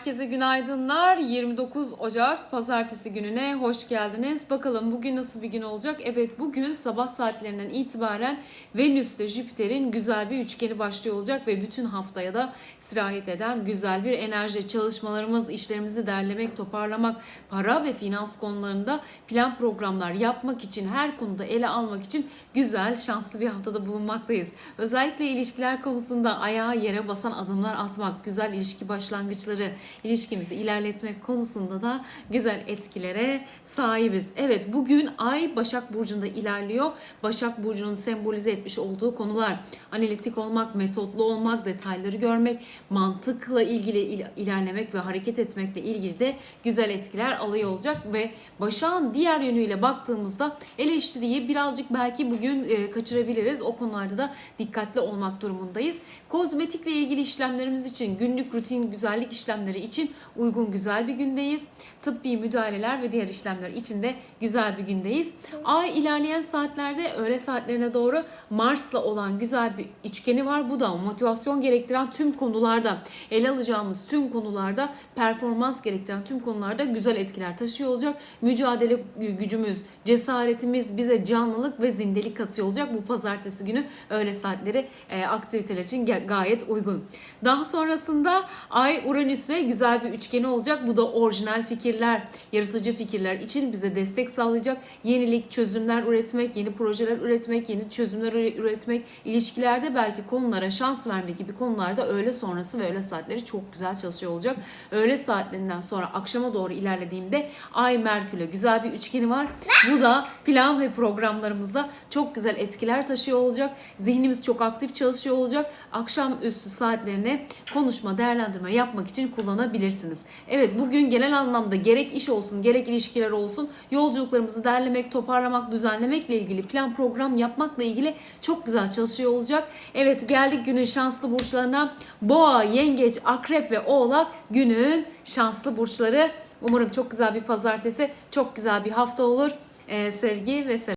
Herkese günaydınlar. 29 Ocak pazartesi gününe hoş geldiniz. Bakalım bugün nasıl bir gün olacak? Evet bugün sabah saatlerinden itibaren Venüs ile Jüpiter'in güzel bir üçgeni başlıyor olacak ve bütün haftaya da sirayet eden güzel bir enerji. Çalışmalarımız, işlerimizi derlemek, toparlamak, para ve finans konularında plan programlar yapmak için, her konuda ele almak için güzel, şanslı bir haftada bulunmaktayız. Özellikle ilişkiler konusunda ayağa yere basan adımlar atmak, güzel ilişki başlangıçları, ilişkimizi ilerletmek konusunda da güzel etkilere sahibiz. Evet bugün Ay Başak Burcu'nda ilerliyor. Başak Burcu'nun sembolize etmiş olduğu konular analitik olmak, metotlu olmak, detayları görmek, mantıkla ilgili il- ilerlemek ve hareket etmekle ilgili de güzel etkiler alıyor olacak ve Başak'ın diğer yönüyle baktığımızda eleştiriyi birazcık belki bugün e, kaçırabiliriz. O konularda da dikkatli olmak durumundayız. Kozmetikle ilgili işlemlerimiz için, günlük rutin güzellik işlemleri için uygun güzel bir gündeyiz. Tıbbi müdahaleler ve diğer işlemler için de güzel bir gündeyiz. Ay ilerleyen saatlerde öğle saatlerine doğru Mars'la olan güzel bir üçgeni var. Bu da motivasyon gerektiren tüm konularda, ele alacağımız tüm konularda, performans gerektiren tüm konularda güzel etkiler taşıyor olacak. Mücadele gücümüz, cesaretimiz bize canlılık ve zindelik katıyor olacak. Bu pazartesi günü öğle saatleri e, aktiviteler için gayet uygun. Daha sonrasında Ay Uranüs'le güzel bir üçgeni olacak. Bu da orijinal fikirler, yaratıcı fikirler için bize destek sağlayacak. Yenilik, çözümler üretmek, yeni projeler üretmek, yeni çözümler üre- üretmek, ilişkilerde belki konulara şans vermek gibi konularda öğle sonrası ve öğle saatleri çok güzel çalışıyor olacak. Öğle saatlerinden sonra akşama doğru ilerlediğimde Ay Merkür'le güzel bir üçgeni var. Bu da plan ve programlarımızda çok güzel etkiler taşıyor olacak. Zihnimiz çok aktif çalışıyor olacak. Akşam üstü saatlerine konuşma, değerlendirme yapmak için kullanabilirsiniz. Evet bugün genel anlamda gerek iş olsun, gerek ilişkiler olsun yolculuklarımızı derlemek, toparlamak, düzenlemekle ilgili plan program yapmakla ilgili çok güzel çalışıyor olacak. Evet geldik günün şanslı burçlarına. Boğa, Yengeç, Akrep ve Oğlak günün şanslı burçları. Umarım çok güzel bir pazartesi, çok güzel bir hafta olur. Ee, sevgi ve selam.